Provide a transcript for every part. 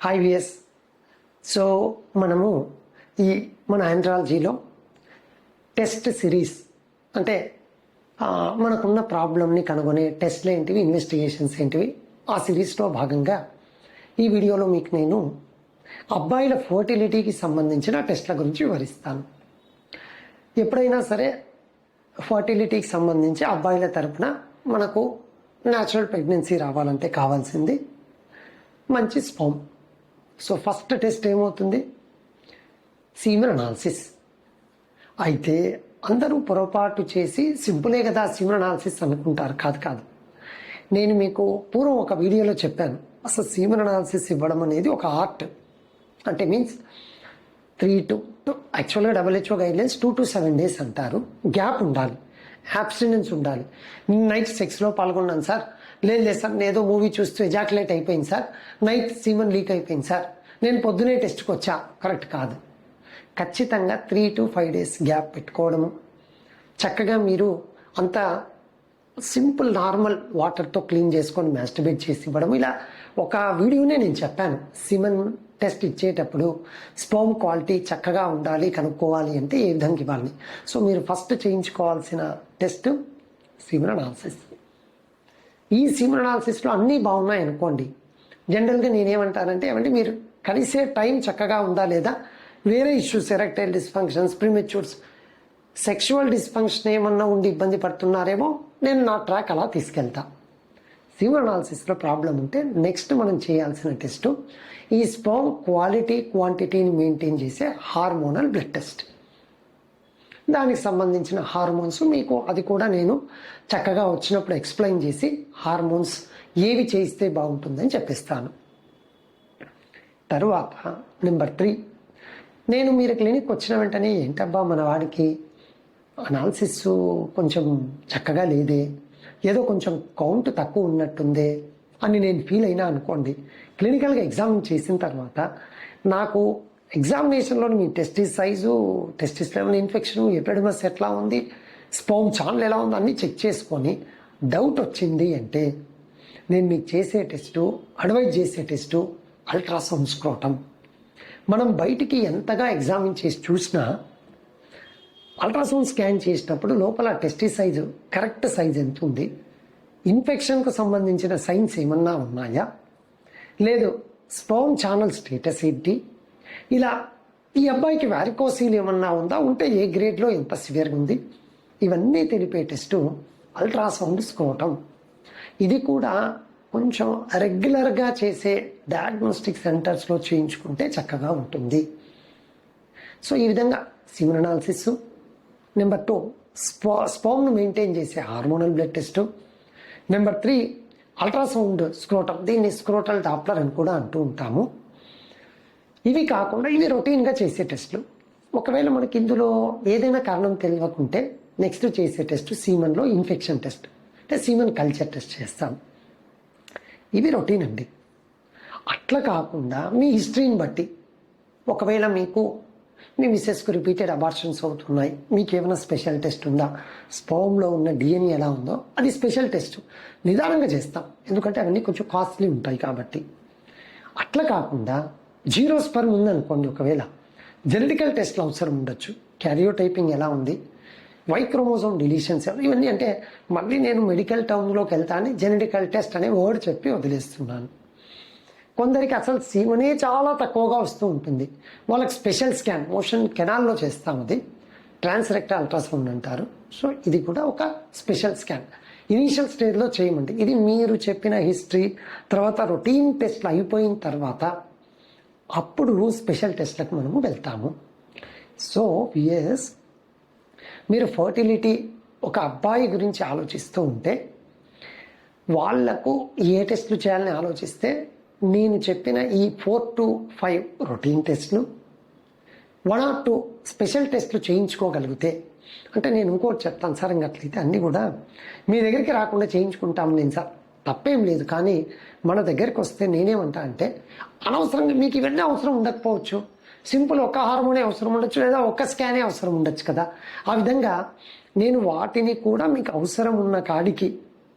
Hi VS so మనము ఈ మన ఆంథ్రాలజీలో టెస్ట్ సిరీస్ అంటే మనకున్న ప్రాబ్లమ్ని కనుగొనే టెస్ట్లు ఏంటివి ఇన్వెస్టిగేషన్స్ ఏంటివి ఆ సిరీస్లో భాగంగా ఈ వీడియోలో మీకు నేను అబ్బాయిల ఫర్టిలిటీకి సంబంధించిన టెస్ట్ల గురించి వివరిస్తాను. ఎప్పుడైనా సరే ఫర్టిలిటీకి సంబంధించి అబ్బాయిల తరపున మనకు న్యాచురల్ ప్రెగ్నెన్సీ రావాలంటే కావాల్సింది మంచి స్పామ్ సో ఫస్ట్ టెస్ట్ ఏమవుతుంది? సీమన్ అనాలిసిస్ అయితే అందరూ పొరపాటు చేసి సింపులే కదా సీమన్ అనాలిసిస్ అనుకుంటారు. కాదు కాదు. నేను మీకు పూర్వం ఒక వీడియోలో చెప్పాను. అసలు సీమన్ అనాలిసిస్ ఇవ్వడం అనేది ఒక ఆర్ట్. అంటే మీన్స్ త్రీ టు యాక్చువల్గా WHO guidelines two to seven days అంటారు. గ్యాప్ ఉండాలి. యాబ్స్టినెన్స్ ఉండాలి. నేను నైట్ సెక్స్లో పాల్గొన్నాను సార్ లేదు లేదు సార్ నేదో ఏదో మూవీ చూస్తూ ఎజాక్యులేట్ అయిపోయింది సార్ నైట్ సీమన్ లీక్ అయిపోయింది సార్ నేను పొద్దునే టెస్ట్కి వచ్చా కరెక్ట్ కాదు. ఖచ్చితంగా three to five days gap పెట్టుకోవడము. చక్కగా మీరు అంత సింపుల్ నార్మల్ వాటర్తో క్లీన్ చేసుకొని మ్యాస్టిబేట్ చేసి ఇవ్వడం ఇలా ఒక వీడియోనే నేను చెప్పాను. సిమన్ టెస్ట్ ఇచ్చేటప్పుడు స్పోమ్ క్వాలిటీ చక్కగా ఉండాలి కనుక్కోవాలి అంటే ఏ విధంగా ఇవ్వాలి. సో మీరు ఫస్ట్ చేయించుకోవాల్సిన టెస్ట్ సిమన్ అనాలిసిస్. ఈ సిమన్ అనాలిసిస్లో అన్నీ బాగున్నాయి అనుకోండి జనరల్గా నేనేమంటానంటే ఏమంటే మీరు కలిసే టైం చక్కగా ఉందా లేదా? వేరే issues erectile dysfunctions prematures sexual dysfunction ఏమన్నా ఉండి ఇబ్బంది పడుతున్నారేమో? నేను నా ట్రాక్ అలా తీసుకెళ్తా. సిమన్ ప్రాబ్లం ఉంటే నెక్స్ట్ మనం చేయాల్సిన టెస్ట్ ఈ స్పోమ్ క్వాలిటీ క్వాంటిటీని మెయింటైన్ చేసే హార్మోనల్ బ్లడ్ టెస్ట్. దానికి సంబంధించిన హార్మోన్స్ మీకు అది కూడా నేను చక్కగా వచ్చినప్పుడు ఎక్స్ప్లెయిన్ చేసి హార్మోన్స్ ఏవి చేయిస్తే బాగుంటుందని చెప్పిస్తాను. తరువాత నెంబర్ త్రీ నేను మీరు క్లినిక్ వచ్చిన వెంటనే ఏంటబ్బా మన వాడికి అనాలిసిస్ కొంచెం చక్కగా లేదే ఏదో కొంచెం కౌంట్ తక్కువ ఉన్నట్టుందే అని నేను ఫీల్ అయినా అనుకోండి క్లినికల్గా ఎగ్జామ్ చేసిన తర్వాత నాకు ఎగ్జామినేషన్లో మీ testis size testis level infection epididymis ఎట్లా ఉంది స్పోమ్ ఛానల్ ఎలా ఉంది అన్నీ చెక్ చేసుకొని డౌట్ వచ్చింది అంటే నేను మీకు చేసే టెస్టు అడ్వైజ్ చేసే టెస్టు అల్ట్రాసౌండ్ స్క్రోటం మనం బయటికి ఎంతగా ఎగ్జామిన్ చేసి చూసినా అల్ట్రాసౌండ్ స్కాన్ చేసినప్పుడు లోపల టెస్టి సైజు కరెక్ట్ సైజ్ ఎంత ఉంది? ఇన్ఫెక్షన్కు సంబంధించిన సైన్స్ ఏమన్నా ఉన్నాయా? లేదు స్పౌమ్ ఛానల్ స్టేటస్ ఏంటి? ఇలా ఈ అబ్బాయికి వ్యారికోసీలు ఏమన్నా ఉందా? ఉంటే ఏ గ్రేడ్లో ఎంత సివియర్గా ఉంది? ఇవన్నీ తెలిపే టెస్టు అల్ట్రాసౌండ్ స్కోటం ఇది కూడా కొంచెం రెగ్యులర్గా చేసే డయాగ్నోస్టిక్ సెంటర్స్లో చేయించుకుంటే చక్కగా ఉంటుంది. సో ఈ విధంగా సిమన్ అనాలిసిస్ నెంబర్ టూ స్పా స్పామ్ను మెయింటైన్ చేసే hormonal blood test number three ultrasound scrotum దీన్ని స్క్రోటల్ డాప్లర్ అని కూడా అంటూ ఉంటాము. ఇవి కాకుండా ఇవి రొటీన్గా చేసే టెస్టులు ఒకవేళ మనకి ఇందులో ఏదైనా కారణం తెలియకుంటే నెక్స్ట్ చేసే టెస్ట్ సీమన్లో ఇన్ఫెక్షన్ టెస్ట్ అంటే సీమన్ కల్చర్ టెస్ట్ చేస్తాం. ఇవి రొటీన్ అండి. అట్లా కాకుండా మీ హిస్టరీని బట్టి ఒకవేళ మీకు మీ మిస్సెస్కు రిపీటెడ్ అబార్షన్స్ అవుతున్నాయి మీకు ఏమైనా స్పెషల్ టెస్ట్ ఉందా స్పోమ్లో ఉన్న డిఎన్ఏ ఎలా ఉందో అది స్పెషల్ టెస్ట్ నిదానంగా చేస్తాం. ఎందుకంటే అవన్నీ కొంచెం కాస్ట్లీ ఉంటాయి కాబట్టి. అట్లా కాకుండా జీరో స్పర్మ్ ఉందనుకోండి ఒకవేళ జెనెటికల్ టెస్ట్లు అవసరం ఉండొచ్చు. క్యారియోటైపింగ్ ఎలా ఉంది వైక్రోమోజోమ్ డిలీషన్స్ ఇవన్నీ అంటే మళ్ళీ నేను మెడికల్ టర్మ్లోకి వెళ్తాను జెనెటికల్ టెస్ట్ అనే వర్డ్ చెప్పి వదిలేస్తున్నాను. కొందరికి అసలు సీమనే చాలా తక్కువగా వస్తూ ఉంటుంది. వాళ్ళకి స్పెషల్ స్కాన్ మోషన్ కెనాల్లో చేస్తాం అది. ట్రాన్స్రెక్ట్ అల్ట్రాసౌండ్ అంటారు. సో ఇది కూడా ఒక స్పెషల్ స్కాన్ ఇనీషియల్ స్టేజ్లో చేయమండి. ఇది మీరు చెప్పిన హిస్టరీ తర్వాత రొటీన్ టెస్ట్లు అయిపోయిన తర్వాత అప్పుడు స్పెషల్ టెస్ట్లకు మనము వెళ్తాము. సో విఎస్ మీరు ఫర్టిలిటీ ఒక అబ్బాయి గురించి ఆలోచిస్తూ ఉంటే వాళ్ళకు ఏ టెస్ట్లు చేయాలని ఆలోచిస్తే నేను చెప్పిన ఈ ఫోర్ టు ఫైవ్ రొటీన్ టెస్ట్లు వన్ ఆర్ టూ స్పెషల్ టెస్ట్లు చేయించుకోగలిగితే అంటే నేను ఇంకోటి చెప్తాను సార్ ఇంకట్లయితే అన్నీ కూడా మీ దగ్గరికి రాకుండా చేయించుకుంటాము నేను సార్. తప్పేం లేదు కానీ మన దగ్గరికి వస్తే నేనేమంటా అంటే అనవసరంగా మీకు ఇవన్నీ అవసరం ఉండకపోవచ్చు. సింపుల్ ఒక హార్మోనే అవసరం ఉండొచ్చు లేదా ఒక స్కానే అవసరం ఉండొచ్చు కదా. ఆ విధంగా నేను వాటిని కూడా మీకు అవసరం ఉన్న కాడికి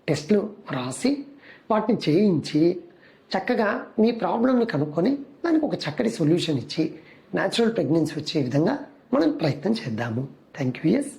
టెస్ట్లు రాసి వాటిని చేయించి చక్కగా మీ ప్రాబ్లమ్ని కనుక్కొని దానికి ఒక చక్కటి సొల్యూషన్ ఇచ్చి న్యాచురల్ ప్రెగ్నెన్సీ వచ్చే విధంగా మనం ప్రయత్నం చేద్దాము. Thank you yes